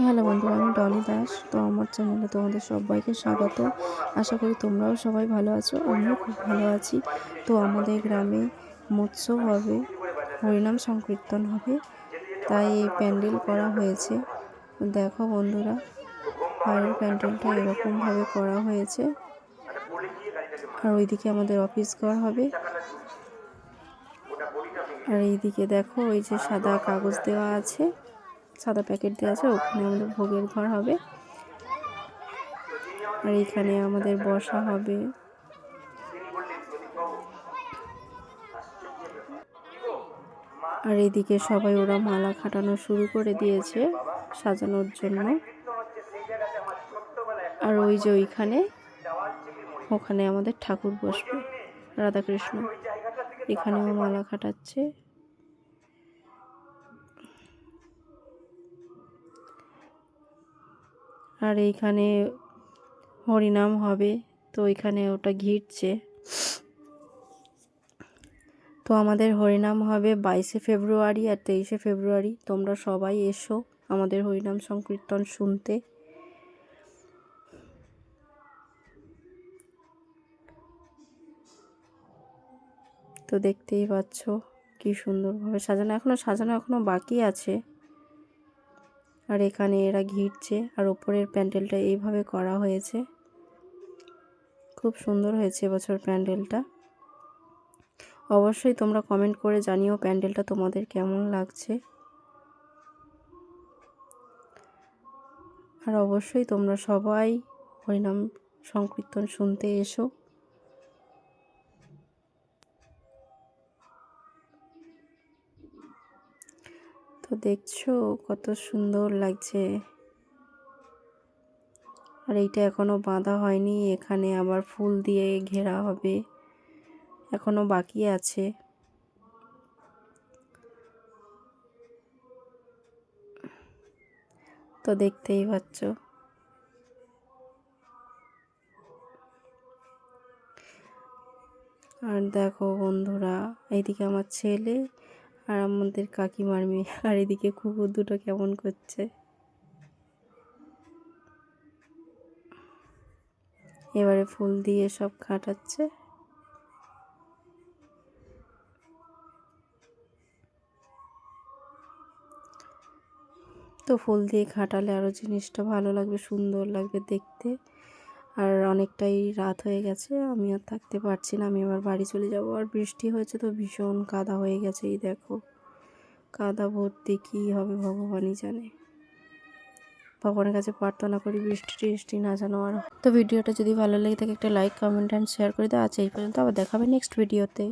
Hello বন্ধুরা, আমি ডলি দাস। তো আমার চ্যানেলে তোমাদের সবাইকে স্বাগত। আশা করি তোমরাও সবাই ভালো আছো, আমিও খুব ভালো আছি। তো আমাদের গ্রামে মৎস্য হবে, হরিনাম সংকীর্তন হবে। তাই এই প্যান্ডেল করা হয়েছে। দেখো বন্ধুরা, বাইরের প্যান্ডেলটা এরকমভাবে করা হয়েছে। আর ওইদিকে আমাদের অফিস ঘর হবে। আর এইদিকে দেখো, ওই যে সাদা কাগজ দেওয়া আছে। সাদা প্যাকেট দেওয়া আছে, ওখানে আমাদের ভোগের ঘর হবে। আর এখানে আমাদের বসা হবে। আর এদিকে সবাই ওরা মালা খাটানো শুরু করে দিয়েছে সাজানোর জন্য। আর ওই যে ওইখানে, ওখানে আমাদের ঠাকুর বসবে, রাধাকৃষ্ণ। এখানেও মালা খাটাচ্ছে। আর এইখানে হরিনাম হবে, তো এখানে ওটা ঘিরছে। তো আমাদের হরিনাম হবে বাইশে ফেব্রুয়ারি আর তেইশে ফেব্রুয়ারি। তোমরা সবাই এসো আমাদের হরিনাম সংকীর্তন শুনতে। তো দেখতেই পাচ্ছ কি সুন্দরভাবে সাজানো এখনও সাজানো এখনও বাকি আছে। আর এখানে এরা ঘিরছে আর ওপরের প্যান্ডেলটা এইভাবে করা হয়েছে। খুব সুন্দর হয়েছে এবছর প্যান্ডেলটা। অবশ্যই তোমরা কমেন্ট করে জানিও প্যান্ডেলটা তোমাদের কেমন লাগছে। আর অবশ্যই তোমরা সবাই হরিনাম সংকীর্তন শুনতে এসো। তো দেখছ কত সুন্দর লাগছে। আর এইটা এখনও বাঁধা হয়নি, এখানে আবার ফুল দিয়ে ঘেরা হবে, এখনও বাকি আছে। তো দেখতেই পাচ্ছ। আর দেখো বন্ধুরা, এইদিকে আমার ছেলে আর আমাদের কাকিমার মেয়ে। আর এদিকে কুকুর দুটো কেমন করছে। এবারে ফুল দিয়ে সব খাটাচ্ছে। তো ফুল দিয়ে খাটালে আরও জিনিসটা ভালো লাগবে, সুন্দর লাগবে দেখতে। আর অনেকটাই রাত হয়ে গেছে আমি আর থাকতে পারছি না। আমি আবার বাড়ি চলে যাব। আর বৃষ্টি হয়েছে তো ভীষণ কাদা হয়ে গেছে, এই দেখো। কাদা ভর্তি কী হবে ভগবানই জানে। ভগবানের কাছে প্রার্থনা করি বৃষ্টি টিষ্টি না যেন আর তো ভিডিওটা যদি ভালো লেগে থাকে একটা লাইক কমেন্ট অ্যান্ড শেয়ার করে দাও। আছে এই পর্যন্ত, আবার দেখাবে নেক্সট ভিডিওতে